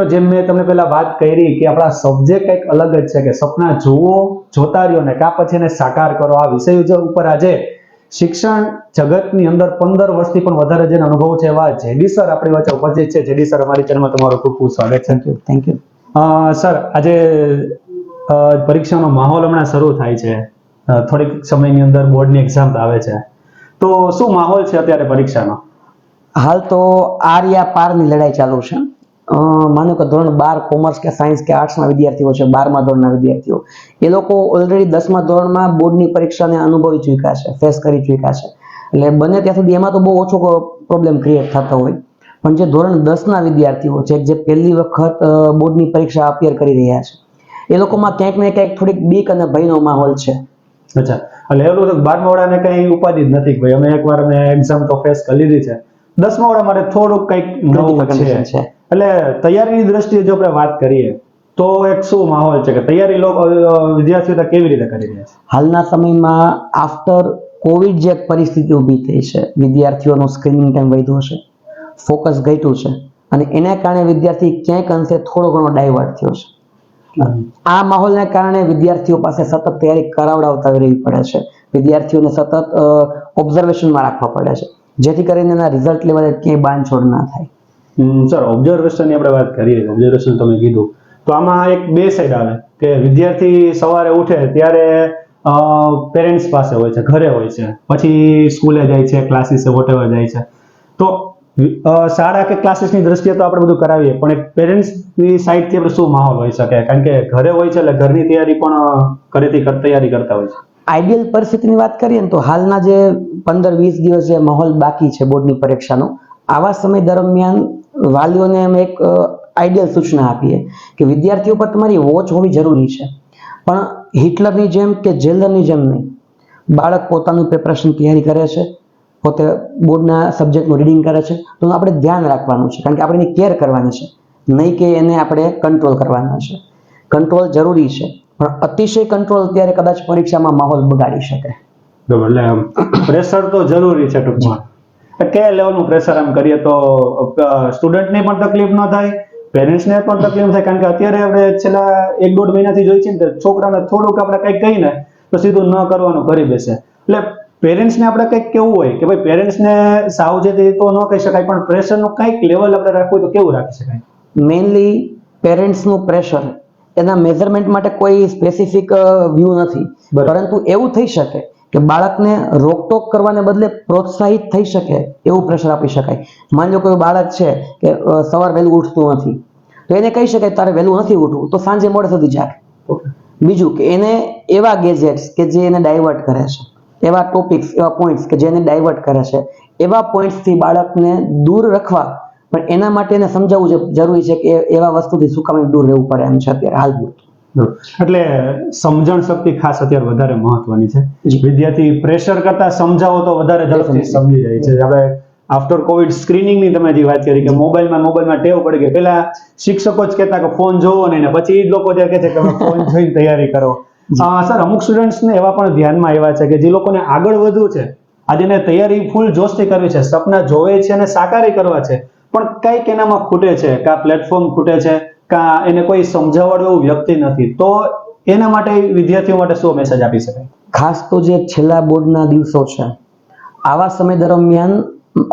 મિત્રો જેમ મેં તમને પહેલા વાત કરી કે આપણા સબ્જેક્ટ કંઈક અલગ જ છે કે સપના જુઓ જોતા રહ્યો ને કાં પછી એને સાકાર કરો. આ વિષય ઉપર આજે શિક્ષણ જગતની અંદર પંદર વર્ષથી પણ વધારે જેને અનુભવ છે એવા જેડી સર આપણી વચ્ચે ઉપસ્થિત છે. જેડી સર અમારી ચેનલમાં તમારું ખૂબ ખૂબ સ્વાગત છે. થેન્ક યુ સર આજે પરીક્ષાનો માહોલ હમણાં શરૂ થાય છે. થોડીક સમયની અંદર બોર્ડની એક્ઝામ આવે છે. તો શું માહોલ છે અત્યારે પરીક્ષાનો? હાલ તો આર્યા પારની લડાઈ ચાલુ છે. માનો કે ધોરણ બાર કોમર્સ કે સાયન્સ કે આર્ટ્સના વિદ્યાર્થીઓ છે બારમા ધોરણના વિદ્યાર્થીઓ. એ લોકો ઓલરેડી દસમા ધોરણમાં બોર્ડની પરીક્ષાને અનુભવી ચૂક્યા છે ફેસ કરી ચૂક્યા છે. એટલે બને ત્યાં સુધી એમાં તો બહુ ઓછો પ્રોબ્લેમ ક્રિએટ થતો હોય. પણ જે ધોરણ દસના વિદ્યાર્થીઓ છે જે પહેલી વખત બોર્ડની પરીક્ષા અપિયર કરી રહ્યા છે એ લોકોમાં ક્યાંક ને ક્યાંક થોડીક બીક અને ભયનો માહોલ છે. અચ્છા. એટલે એવું તો બારમા વાળાને કઈ ઉપાધિ જ નથી ભાઈ. અમે એકવાર અમે એક્ઝામ તો ફેસ કરી લીધી છે. દસમા વાળા માટે થોડુંક કંઈક નવું છે. એટલે તૈયારીની દ્રષ્ટિએ જો આપણે વાત કરીએ તો એક શું માહોલ છે કે તૈયારી લોકો વિદ્યાર્થીઓ કેવી રીતે કરી રહ્યા છે? હાલના સમયમાં આફ્ટર કોવિડ જે પરિસ્થિતિ ઊભી થઈ છે વિદ્યાર્થીઓનો સ્ક્રીનિંગ ટાઈમ વધ્યો છે ફોકસ ઘટ્યું છે અને એના કારણે વિદ્યાર્થી ક્યાંક અંશે થોડો ઘણો ડાયવર્ટ થયો છે. આ માહોલને કારણે વિદ્યાર્થીઓ પાસે સતત તૈયારી કરાવડાવતા રહેવી પડે છે. વિદ્યાર્થીઓને સતત ઓબ્ઝર્વેશનમાં રાખવા પડે છે. જેથી કરીને એના રિઝલ્ટ લેવલે ક્યાંય બાંધછોડ ના થાય. સર ઓબ્ઝર્વેશનની આપણે વાત કરીએ ઓબ્ઝર્વેશન તમે કીધું. તો આમાં એક બે સાઈડ આવે, કે વિદ્યાર્થી સવારે ઉઠે ત્યારે પેરેન્ટ્સ પાસે હોય છે, ઘરે હોય છે, પછી સ્કૂલે જાય છે ક્લાસીસે વોટેવર જાય છે. તો શાળા કે ક્લાસીસની દ્રષ્ટિએ તો આપણે બધું કરાવીએ, પણ એક પેરેન્ટ્સની સાઈડથી આપણે શું માહોલ હોઈ શકે? કારણ કે ઘરે હોય છે એટલે ઘરની તૈયારી પણ ઘરેથી તૈયારી કરતા હોય છે. આઈડિયલ પરિસ્થિતિની વાત કરીએ ને તો હાલના જે પંદર વીસ દિવસ જે માહોલ બાકી છે બોર્ડની પરીક્ષાનો, આવા સમય દરમિયાન વાલીઓને અમે એક આઈડિયલ સૂચના આપીએ કે વિદ્યાર્થીઓ પર તમારી વોચ હોવી જરૂરી છે. પણ હિટલરની જેમ કે જેલરની જેમ નહીં. બાળક પોતાનું પ્રિપરેશન તૈયારી કરે છે, પોતે બોર્ડના સબ્જેક્ટનું રીડિંગ કરે છે, તો આપણે ધ્યાન રાખવાનું છે. કારણ કે આપણે એની કેર કરવાની છે. નહીં કે એને આપણે કંટ્રોલ કરવાના છે. કંટ્રોલ જરૂરી છે. પણ અતિશય કંટ્રોલ અત્યારે કદાચ પરીક્ષામાં માહોલ બગાડી શકે. એટલે પ્રેશર તો જરૂરી છે ટૂંકમાં. કયા લેવલનું પ્રેશર આમ કરીએ તો સ્ટુડન્ટને પણ તકલીફ ન થાય પેરેન્ટ્સને પણ તકલીફ થાય કારણ કે અત્યારે આપણે છેલ્લા એક દોઢ મહિનાથી જોઈ છે ને છોકરાને થોડુંક આપણે કંઈક કહીને તો સીધું ન કરવાનું કરી બેસે. એટલે પેરેન્ટ્સને આપણે કંઈક કેવું હોય કે ભાઈ પેરેન્ટ્સને સાવચેતી તો ન કહી શકાય પણ પ્રેશરનું કંઈક લેવલ આપણે રાખવું હોય તો કેવું રાખી શકાય? મેઇનલી પેરેન્ટ્સનું પ્રેશર એના મેઝરમેન્ટ માટે કોઈ સ્પેસિફિક વ્યૂ નથી. પરંતુ એવું થઈ શકે કે બાળકને રોકટોક કરવાને બદલે પ્રોત્સાહિત થઈ શકે એવું પ્રેશર આપી શકાય. માની લો કોઈ બાળક છે કે સવાર વહેલું ઉઠતું નથી તો એને કહી શકાય તારે વહેલું નથી ઉઠવું તો સાંજે મોડે સુધી જાગ. બીજું કે એને એવા ગેજેટ્સ કે જે એને ડાયવર્ટ કરે છે એવા ટોપિક્સ એવા પોઈન્ટ્સ કે જે એને ડાયવર્ટ કરે છે એવા પોઈન્ટ્સથી બાળકને દૂર રાખવા પણ એના માટે એને સમજાવવું જરૂરી છે કે એવા વસ્તુથી સુકામી દૂર રહેવું પડે એમ છે અત્યારે હાલ પૂરતું. એટલે સમજણ શક્તિ ખાસ અત્યારે વધારે મહત્વની છે. વિદ્યાર્થી પ્રેશર કરતા સમજાવો તો વધારે ઝડપથી સમજી જાય છે. હવે આફ્ટર કોવિડ સ્ક્રીનિંગની તમે જે વાત કરી કે મોબાઈલમાં મોબાઈલમાં ટેવ પડી ગઈ. પેલા શિક્ષકો જ કહેતા કે ફોન જોવો નહીં ને. પછી એ જ લોકો જે કહે છે કે ફોન જોઈને તૈયારી કરો. સર અમુક સ્ટુડન્ટ્સને એવા પણ ધ્યાનમાં આવ્યા છે કે જે લોકોને આગળ વધવું છે. આજે એને તૈયારી ફૂલ જોશથી કરવી છે. સપના જોવે છે અને સાકારી કરવા છે. પણ કંઈક એનામાં ખૂટે છે કા પ્લેટફોર્મ ખૂટે છે. કા એને કોઈ સમજાવવાળું એવું વ્યક્તિ નથી. તો એના માટે વિદ્યાર્થીઓ માટે શું મેસેજ આપી શકાય? ખાસ તો જે છેલ્લા બોર્ડના દિવસો છે, આવા સમય દરમિયાન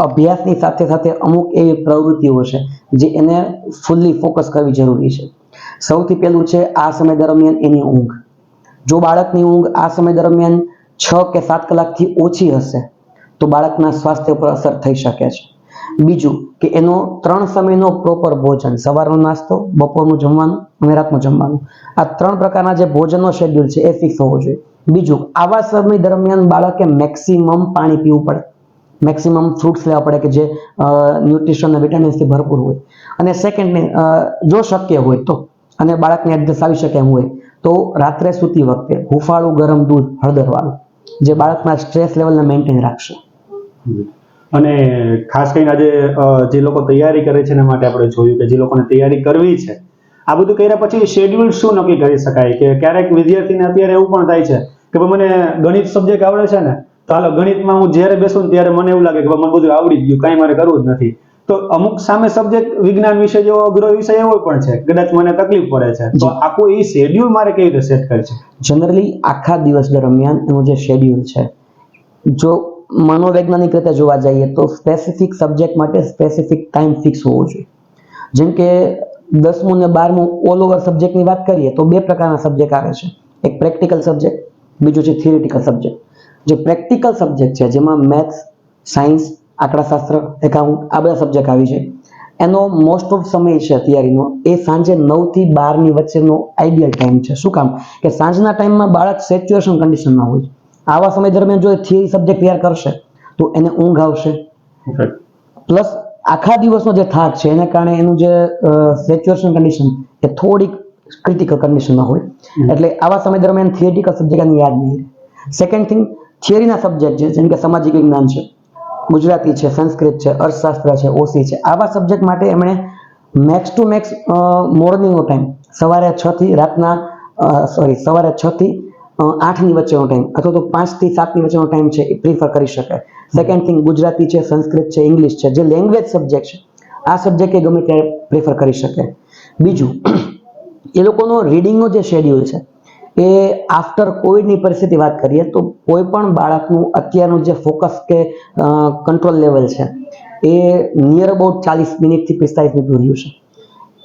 અભ્યાસની સાથે સાથે અમુક એવી પ્રવૃત્તિઓ છે, જે એને ફૂલ્લી ફોકસ કરવી જરૂરી છે. સૌથી પહેલું છે આ સમય દરમિયાન એની ઊંઘ. જો બાળકની ઊંઘ આ સમય દરમિયાન છ કે સાત કલાકથી ઓછી હશે, તો બાળકના સ્વાસ્થ્ય પર અસર થઈ શકે છે. બીજું કે એનો ત્રણ સમયનો પ્રોપર ભોજન, સવારનો નાસ્તો, બપોરનું જમવાનું અને રાતનું જમવાનું. આ ત્રણ પ્રકારના જે ભોજનનો શેડ્યુલ છે એ ફિક્સ હોવો જોઈએ. બીજું, આવા સમય દરમિયાન બાળકે મેક્સિમમ પાણી પીવું પડે. મેક્સિમમ ફ્રૂટ્સ લેવા પડે કે જે ન્યુટ્રિશન અને વિટામિન્સથી ભરપૂર હોય. અને સેકન્ડ જો શક્ય હોય તો, અને બાળકને એડજસ્ટ આવી શકે એમ હોય, તો રાત્રે સૂતી વખતે હુફાળું ગરમ દૂધ હળદરવાળું, જે બાળકના સ્ટ્રેસ લેવલને મેન્ટેન રાખશે. અને ખાસ કરીને આજે જે લોકો તૈયારી કરે છે એના માટે આપણે જોયું કે જે લોકોને તૈયારી કરવી છે આ બધું કર્યા પછી શેડ્યુલ શું નક્કી કરી શકાય કે ક્યારેક વિદ્યાર્થીને અત્યારે એવું પણ થાય છે કે ભાઈ મને ગણિત સબ્જેક્ટ આવડે છે ને તો હાલો ગણિતમાં હું જ્યારે બેસું ને ત્યારે મને એવું લાગે કે મને બધું આવડી જ ગયું કાંઈ મારે કરવું જ નથી. તો અમુક સામે સબ્જેક્ટ વિજ્ઞાન વિષય જેવો અઘરો વિષય એવો પણ છે કદાચ મને તકલીફ પડે છે તો આખું એ શેડ્યુલ મારે કેવી રીતે સેટ કરે છે? જનરલી આખા દિવસ દરમિયાન એનું જે શેડ્યુલ છે જો મનોવૈજ્ઞાનિક રીતે જોવા જઈએ તો સ્પેસિફિક સબ્જેક્ટ માટે સ્પેસિફિક ટાઈમ ફિક્સ હોવો જોઈએ. જેમ કે દસમું ને બારમું ઓલ ઓવર સબ્જેક્ટની વાત કરીએ તો બે પ્રકારના સબ્જેક્ટ આવે છે. એક પ્રેક્ટિકલ સબ્જેક્ટ બીજું છે થિયરિટિકલ સબ્જેક્ટ જે પ્રેક્ટિકલ સબ્જેક્ટ છે, જેમાં મેથ્સ સાયન્સ આંકડાશાસ્ત્ર એકાઉન્ટ આ બધા સબ્જેક્ટ આવી છે એનો મોસ્ટ ઓફ સમય છે તૈયારીનો એ સાંજે નવથી બારની વચ્ચેનો આઈડિયલ ટાઈમ છે. શું કામ? કે સાંજના ટાઈમમાં બાળક સેચ્યુએશન કન્ડિશનમાં હોય આવા સમય દરમિયાન જો થિયરી સબ્જેક્ટ તૈયાર કરશે તો એને ઊંઘ આવશે. પ્લસ આખા દિવસનો જે થાક છે એને કારણે એનું જે સેચ્યુએશન કન્ડિશન એ થોડીક ક્રિટિકલ કન્ડિશનમાં હોય. એટલે આવા સમય દરમિયાન થિયરિટિકલ સબ્જેક્ટ એને યાદ નહીં. રહે સેકન્ડ થિંગ થિયરીના સબ્જેક્ટ છે જેમ કે સામાજિક વિજ્ઞાન છે ગુજરાતી છે સંસ્કૃત છે અર્થશાસ્ત્ર છે ઓસી છે આવા સબ્જેક્ટ માટે એમણે મેક્સ ટુ મેક્સ મોર્નિંગનો ટાઈમ સવારે છ થી રાતના સોરી સવારે છ થી અ, આઠની વચ્ચેનો ટાઈમ અથવા તો પાંચથી સાતની વચ્ચેનો ટાઈમ છે એ પ્રિફર કરી શકે સેકન્ડ થિંગ ગુજરાતી છે, સંસ્કૃત છે ઇંગ્લિશ છે, જે લેંગ્વેજ સબ્જેક્ટ છે, આ સબ્જેક્ટ એ ગમે ત્યારે પ્રિફર કરી શકે બીજું, એ લોકોનો રીડિંગનો જે શેડ્યુલ છે, એ આફ્ટર કોવિડની પરિસ્થિતિ વાત કરીએ તો કોઈ પણ બાળકનું અત્યારનું જે ફોકસ કે કંટ્રોલ લેવલ છે, એ નિયર અબાઉટ ચાલીસ મિનિટથી પિસ્તાલીસ મિનિટ રહ્યું છે.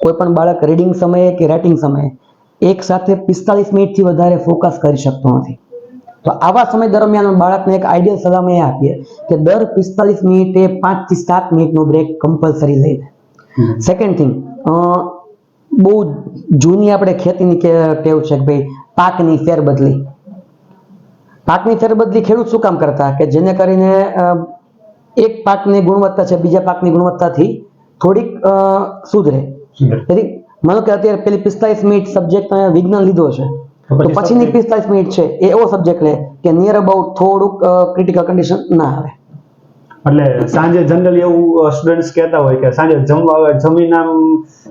કોઈ પણ બાળક રીડિંગ સમયે કે રાઇટિંગ સમયે એક સાથે પિસ્તાલીસ મિનિટથી વધારે ફોકસ કરી શકતો નથી. તો આવા સમય દરમિયાન બાળકને એક આઈડિયલ સલાહ એ આપીએ કે દર પિસ્તાલીસ મિનિટે પાંચથી સાત મિનિટનો બ્રેક કમ્પલસરી લઈ લે. સેકન્ડ થિંગ બહુ જૂની આપણે ખેતીની કે ટેવ છે કે ભાઈ પાકની ફેરબદલી. પાકની ફેરબદલી ખેડૂત શું કામ કરતા? કે જેને કરીને એક પાકની ગુણવત્તા છે બીજા પાકની ગુણવત્તાથી થોડીક સુધરે. તેથી માનો કે અત્યારે પેલી પિસ્તાલીસ મિનિટ સબ્જેક્ટ વિજ્ઞાન લીધો છે. તો પછીની પિસ્તાલીસ મિનિટ છે એ એવો સબ્જેક્ટ લે કે નિયર અબાઉટ થોડુંક ક્રિટિકલ કન્ડિશન ના આવે. એટલે સાંજે જનરલી એવું સ્ટુડન્ટ્સ કહેતા હોય કે સાંજે જમવા જમીન આમ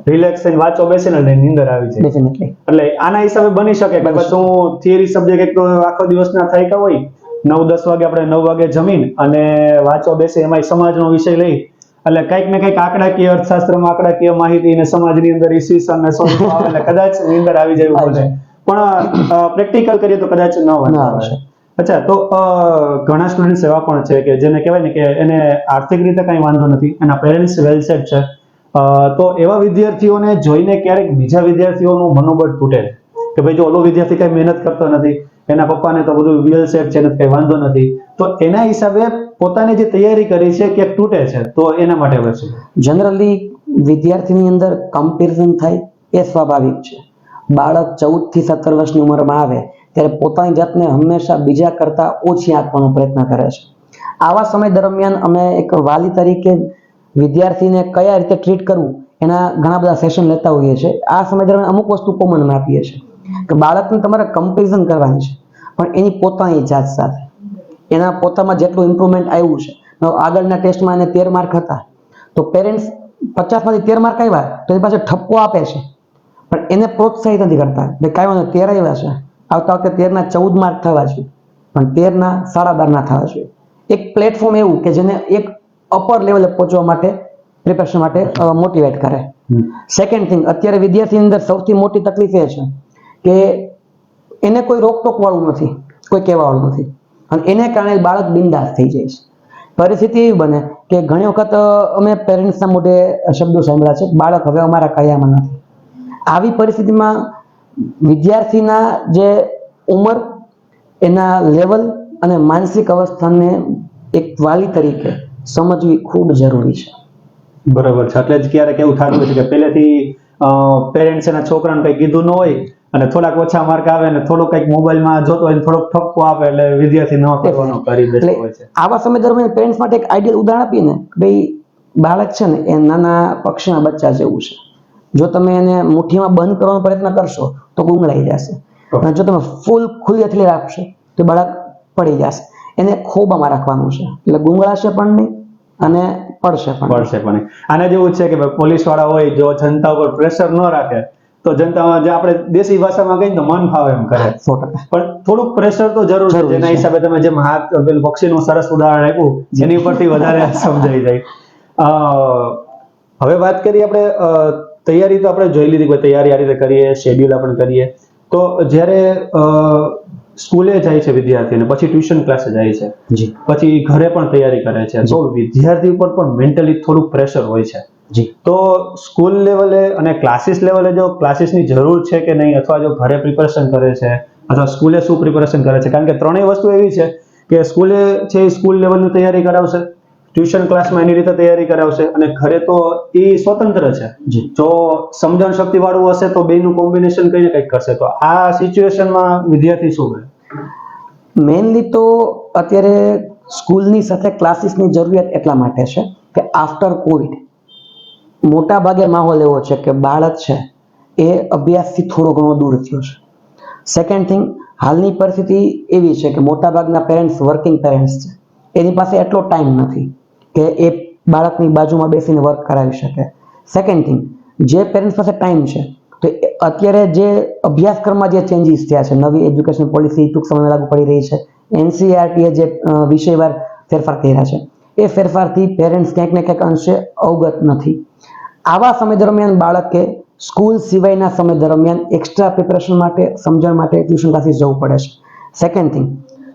રિલેક્સ થઈને વાંચો બેસે ને એટલે નીંદર આવી જાય. એટલે આના હિસાબે બની શકે કે પછી હું થિયરી સબ્જેક્ટ એક તો આખો દિવસના થાયકા હોય? નવ દસ વાગે આપણે નવ વાગે જમીન અને વાંચો બેસે એમાં સમાજનો વિષય લઈ એટલે કંઈક ને કંઈક આંકડાકીય અર્થશાસ્ત્રમાં આંકડાકીય માહિતી ને સમાજની અંદર ઈસવીસન ને સો આવે એટલે કદાચ નીંદર આવી જાય પણ પ્રેક્ટિકલ કરીએ તો કદાચ ન આવે. અચ્છા તો ઘણા સ્ટુડન્ટ્સ એવા પણ છે કે જેને કહેવાય ને કે એને આર્થિક રીતે કઈ વાંધો નથી એના પેરેન્ટ્સ વેલ સેટ છે તો એવા વિદ્યાર્થીઓને જોઈને ક્યારેક બીજા વિદ્યાર્થીઓનું મનોબળ તૂટે કે ભાઈ જો ઓલો વિદ્યાર્થી કઈ મહેનત કરતો નથી એના પપ્પાને તો બધું વેલ સેટ છે ને કઈ વાંધો નથી. તો એના હિસાબે પોતાની જે તૈયારી કરી છે કે તૂટે છે, તો એના માટે શું જનરલી વિદ્યાર્થીની અંદર કમ્પેરિઝન થાય એ સ્વાભાવિક છે. બાળક ચૌદથી સત્તર વર્ષની ઉંમરમાં આવે, ત્યારે પોતાની જાતને હંમેશા બીજા કરતા ઓછી આંકવાનો પ્રયત્ન કરે છે. આવા સમય દરમિયાન અમે એક વાલી તરીકે વિદ્યાર્થીને કયા રીતે ટ્રીટ કરવું, એના ઘણા બધા સેશન લેતા હોઈએ છીએ. આ સમય દરમિયાન અમુક વસ્તુ કોમનમાં આપીએ છીએ. કે બાળકને તમારે કમ્પેરિઝન કરવાની છે. પણ એની પોતાની જાત સાથે. એના પોતામાં જેટલું ઇમ્પ્રુવમેન્ટ આવ્યું છે. આગળના ટેસ્ટમાં એને તેર માર્ક હતા. તો પેરેન્ટ્સ પચાસમાંથી તેર માર્ક આવ્યા તો એની પાસે ઠપકો આપે છે. પણ એને પ્રોત્સાહિત નથી કરતા. કે કાંઈ વાંધો તેર આવ્યા છે. આવતા વખતે તેરના ચૌદ માર્ક થવા જોઈએ. પણ તેરના સાડા બારના થવા જોઈએ. એક પ્લેટફોર્મ એવું કે જેને એક અપર લેવલે પહોંચવા માટે પ્રિપેરેશન માટે મોટિવેટ કરે. સેકન્ડ થિંગ અત્યારે વિદ્યાર્થીની અંદર સૌથી મોટી તકલીફ એ છે. કે એને કોઈ રોકટોક વાળું નથી, કોઈ કહેવાવાળું નથી. અને એને કારણે બાળક બિંદાસ થઈ જાય છે. પરિસ્થિતિ એવી બને કે ઘણી વખત અમે પેરેન્ટ્સના મોઢે શબ્દો સાંભળ્યા છે, બાળક હવે અમારા કયામાં નથી. આવી પરિસ્થિતિમાં વિદ્યાર્થીના જે ઉંમર, એના લેવલ અને માનસિક અવસ્થાને એક વાલી તરીકે સમજવી ખૂબ જરૂરી છે. બરાબર છે. એટલે જ ક્યારેક એવું થતું હોય છે કે પહેલેથી પેરેન્ટ્સ એના છોકરાને કંઈ કીધું ન હોય અને થોડાક ઓછા માર્ક આવે ને થોડો કંઈક મોબાઈલમાં જોતો હોય થોડોક ઠપકો આપે એટલે વિદ્યાર્થી ન કરવાનો કરી બેસતો હોય છે. આવા સમય દરમિયાન પેરેન્ટ્સ માટે એક આઈડિયલ ઉદાહરણ આપીએ ને ભાઈ બાળક છે ને એ નાના પક્ષીના બચ્ચા જેવું છે. જો તમે એને મુઠ્ઠીમાં બંધ કરવાનો પ્રયત્ન કરશો તો ગુંગળાઈ જશે. અને જો તમે ફૂલ ખુલ્લી હથેળી રાખશો તો બાળક પડી જશે. એને ખોબામાં રાખવાનું છે. એટલે ગુંગળાશે પણ નહીં અને પડશે પણ પડશે પણ. આને જેવું છે કે પોલીસવાળા હોય જો જનતા ઉપર પ્રેશર ન રાખે તો જનતામાં જે આપણે દેશી ભાષામાં કહીએ તો મન ફાવે એમ કરે. પણ થોડુંક પ્રેશર તો જરૂર છે. જેના હિસાબે તમે જેમ હાથ પેલું પક્ષીનું સરસ ઉદાહરણ આપ્યું જેની ઉપરથી વધારે સમજાઈ જાય. હવે વાત કરીએ આપણે તૈયારી તો આપણે જોઈ લીધી કે તૈયારી આ રીતે કરીએ શેડ્યુલ આપણે કરીએ. તો જ્યારે અ, સ્કૂલે જાય છે વિદ્યાર્થીને પછી ટ્યુશન ક્લાસે જાય છે. પછી ઘરે પણ તૈયારી કરે છે. તો વિદ્યાર્થી ઉપર પણ મેન્ટલી થોડુંક પ્રેશર હોય છે. જી. તો સ્કૂલ લેવલે અને ક્લાસીસ લેવલે જો ક્લાસીસની જરૂર છે કે નહીં અથવા જો ઘરે પ્રિપેરેશન કરે છે અથવા સ્કૂલે શું પ્રિપેરેશન કરે છે? કારણ કે ત્રણેય વસ્તુ એવી છે કે સ્કૂલે છે એ સ્કૂલ લેવલની તૈયારી કરાવશે ટ્યુશન ક્લાસમાં એની રીતે તૈયારી કરાવશે અને ઘરે તો એ સ્વતંત્ર છે. જો. સમજણ શક્તિ વાળું હશે તો બેનું કોમ્બિનેશન કઈને કંઈક કરશે. તો આ સિચ્યુએશનમાં વિદ્યાર્થી શું કરે? મેઇનલી તો અત્યારે સ્કૂલની સાથે ક્લાસીસની જરૂરિયાત એટલા માટે છે કે આફ્ટર કોવિડ મોટા ભાગે માહોલ એવો છે કે બાળક છે એ અભ્યાસથી થોડો ઘણો દૂર થયો છે. સેકન્ડ થિંગ હાલની પરિસ્થિતિ એવી છે કે મોટાભાગના પેરેન્ટ્સ વર્કિંગ પેરેન્ટ્સ છે. એની પાસે એટલો ટાઈમ નથી કે એ બાળકની બાજુમાં બેસીને વર્ક કરાવી શકે. સેકન્ડ થિંગ જે પેરેન્ટ્સ પાસે ટાઈમ છે, તો અત્યારે જે અભ્યાસક્રમમાં જે ચેન્જીસ થયા છે, નવી એજ્યુકેશન પોલિસી ટૂંક સમયમાં લાગુ પડી રહી છે એનસીઆરટીએ જે વિષયવાર ફેરફાર કર્યા છે, એ ફેરફારથી પેરેન્ટ્સ ક્યાંક ને ક્યાંક અંશે અવગત નથી. આવા સમય દરમિયાન બાળકે સ્કૂલ સિવાયના સમય દરમિયાન એક્સ્ટ્રા પ્રિપરેશન માટે, સમજણ માટે ટ્યુશન ક્લાસીસ જવું પડે છે. સેકન્ડ થિંગ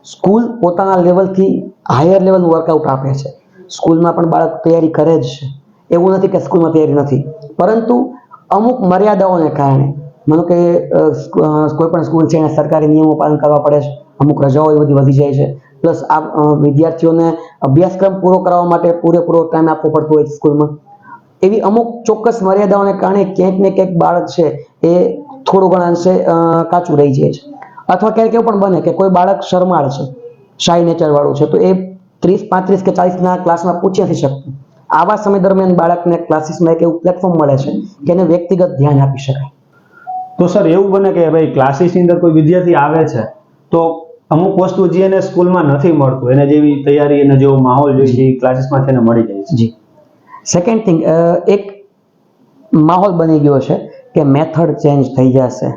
સ્કૂલ પોતાના લેવલથી હાયર લેવલનું વર્કઆઉટ આપે છે. સ્કૂલમાં પણ બાળક તૈયારી કરે જ છે. એવું નથી કે સ્કૂલમાં તૈયારી નથી. પરંતુ અમુક મર્યાદાઓને કારણે, માનો કે કોઈ પણ સ્કૂલ છે એને સરકારી નિયમો પાલન કરવા પડે છે. અમુક રજાઓ એ બધી વધી જાય છે. પ્લસ આ વિદ્યાર્થીઓને અભ્યાસક્રમ પૂરો કરાવવા માટે પૂરેપૂરો ટાઈમ આપવો પડતો હોય સ્કૂલમાં. એવી અમુક ચોક્કસ મર્યાદાઓને કારણે ક્યાંક ને ક્યાંક બાળક છે એ થોડું ઘણા અંશે કાચું રહી જાય છે. અથવા ક્યારેક એવું પણ બને કે કોઈ બાળક શરમાળ છે શાય નેચરવાળું છે તો એ ત્રીસ પાંત્રીસ કે ચાલીસના ક્લાસમાં પૂછી નથી શકતું. આવા સમય દરમિયાન બાળકને ક્લાસીસમાં એક એવું પ્લેટફોર્મ મળે છે કે એને વ્યક્તિગત ધ્યાન આપી શકાય. તો સર એવું બને કે ભાઈ ક્લાસીસની અંદર કોઈ વિદ્યાર્થી આવે છે તો અમુક વસ્તુ જે એને સ્કૂલમાં નથી મળતું એને જેવી તૈયારી એને જેવો માહોલ જોઈએ ક્લાસીસમાંથી એને મળી જાય છે. જી. સેકન્ડ થિંગ એક માહોલ બની ગયો છે કે મેથડ ચેન્જ થઈ જશે.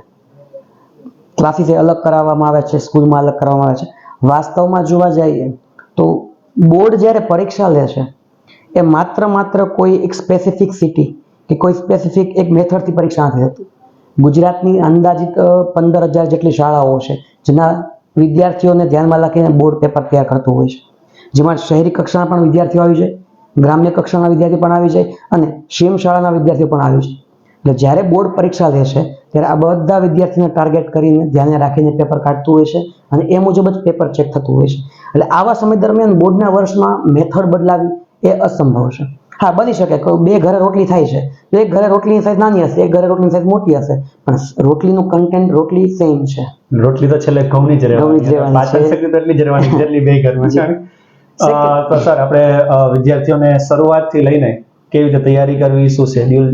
ક્લાસીસ અલગ કરાવવામાં આવે છે, સ્કૂલમાં અલગ કરવામાં આવે છે. વાસ્તવમાં જોવા જઈએ તો બોર્ડ જ્યારે પરીક્ષા લે છે, એ માત્ર માત્ર કોઈ એક સ્પેસિફિક સિટી કે કોઈ સ્પેસિફિક એક મેથડથી પરીક્ષા નથી થતી. ગુજરાતની અંદાજિત પંદર હજાર જેટલી શાળાઓ છે, જેના વિદ્યાર્થીઓને ધ્યાનમાં રાખીને બોર્ડ પેપર તૈયાર કરતું હોય છે. જેમાં શહેરી કક્ષાના પણ વિદ્યાર્થીઓ આવી જાય. ગ્રામ્ય કક્ષાના વિદ્યાર્થી પણ આવી જાય અને શિમ શાળાના વિદ્યાર્થીઓ પણ આવી જાય. એટલે જ્યારે બોર્ડ પરીક્ષા લેશે ત્યારે આ બધા વિદ્યાર્થીને ટાર્ગેટ કરીને ધ્યાને રાખીને પેપર કાઢતું હોય છે અને એ મુજબ જ પેપર ચેક થતું હોય છે. એટલે આવા સમય દરમિયાન બોર્ડના વર્ષમાં મેથડ બદલાવી એ અસંભવ છે. હા બની શકે કે બે ઘરે રોટલી થાય છે. તો એક ઘરે રોટલીની સાઈઝ નાની હશે એક ઘરે રોટલીની સાઈઝ મોટી હશે. પણ રોટલીનું કન્ટેન્ટ રોટલી સેમ છે. રોટલી તો છેલ્લે ઘઉંની જ રહેવાની. પાચન. શક્તિ એટલી જ રહેવાની જેટલી બે ઘરમાં છે. તો સર આપણે વિદ્યાર્થીઓને શરૂઆતથી લઈને કેવી રીતે તૈયારી કરવી શું શેડ્યુલ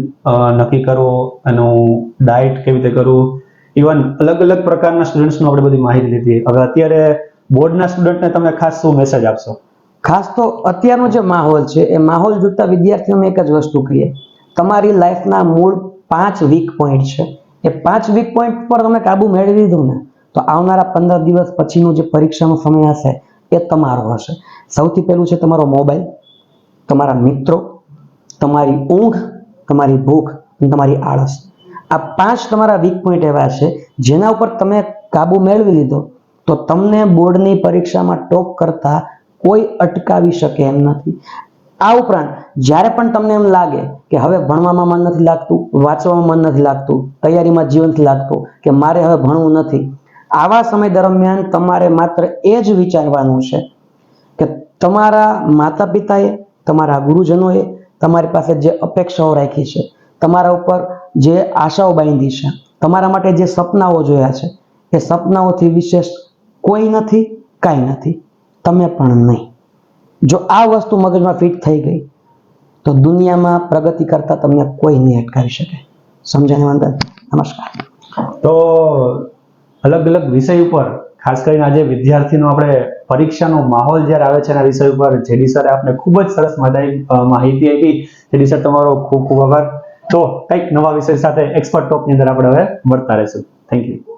નક્કી કરવો એનું ડાયટ કેવી રીતે કરવું ઇવન અલગ અલગ પ્રકારના સ્ટુડન્ટ્સનું આપણે બધી માહિતી લીધી. હવે અત્યારે બોર્ડના સ્ટુડન્ટને તમે ખાસ શું મેસેજ આપશો? ખાસ તો અત્યારનો જે માહોલ છે એ માહોલ જોતા વિદ્યાર્થીઓને એક જ વસ્તુ કહીએ. તમારી લાઈફના મૂળ પાંચ વીક પોઈન્ટ છે. એ પાંચ વીક પોઈન્ટ પર તમે કાબુ મેળવી લીધું ને તો આવનારા પંદર દિવસ પછીનું જે પરીક્ષાનો સમય હશે એ તમારો હશે. સૌથી પહેલું છે તમારો મોબાઈલ, તમારા મિત્રો, તમારી ઊંઘ, તમારી ભૂખ અને તમારી આળસ. આ પાંચ તમારા વીક પોઈન્ટ એવા છે, જેના ઉપર તમે કાબુ મેળવી લીધો, તો તમને બોર્ડની પરીક્ષામાં ટોપ કરતા કોઈ અટકાવી શકે એમ નથી. આ ઉપરાંત, જ્યારે પણ તમને એમ લાગે કે હવે ભણવામાં મન નથી લાગતું, વાંચવામાં મન નથી લાગતું, તૈયારીમાં જીવન નથી લાગતું, કે મારે હવે ભણવું નથી, આવા સમય દરમિયાન તમારે માત્ર એ જ વિચારવાનું છે કે તમારા માતા પિતાએ તમારા ગુરુજનોએ તમારી પાસે જે અપેક્ષાઓ રાખી છે, તમારા ઉપર જે આશાઓ બાંધી છે, તમારા માટે જે સપનાઓ જોયા છે, એ સપનાઓથી વિશેષ કોઈ નથી, કાંઈ નથી, તમે પણ નહીં. જો આ વસ્તુ મગજમાં ફિટ થઈ ગઈ, તો દુનિયામાં પ્રગતિ કરતા તમને કોઈ નહીં અટકાવી શકે. સમજાને વંદન નમસ્કાર. તો અલગ અલગ વિષય ઉપર ખાસ કરીને આજે વિદ્યાર્થીનો આપણે પરીક્ષાનો માહોલ જ્યારે આવે છે એના વિષય ઉપર, જેડી સર આપણે ખૂબ જ સરસ માહિતી આપી. જેડી સર, તમારો ખૂબ ખૂબ આભાર. તો કંઈક નવા વિષય સાથે એક્સપર્ટ ટોપની અંદર આપણે હવે મળતા રહેશું. Thank you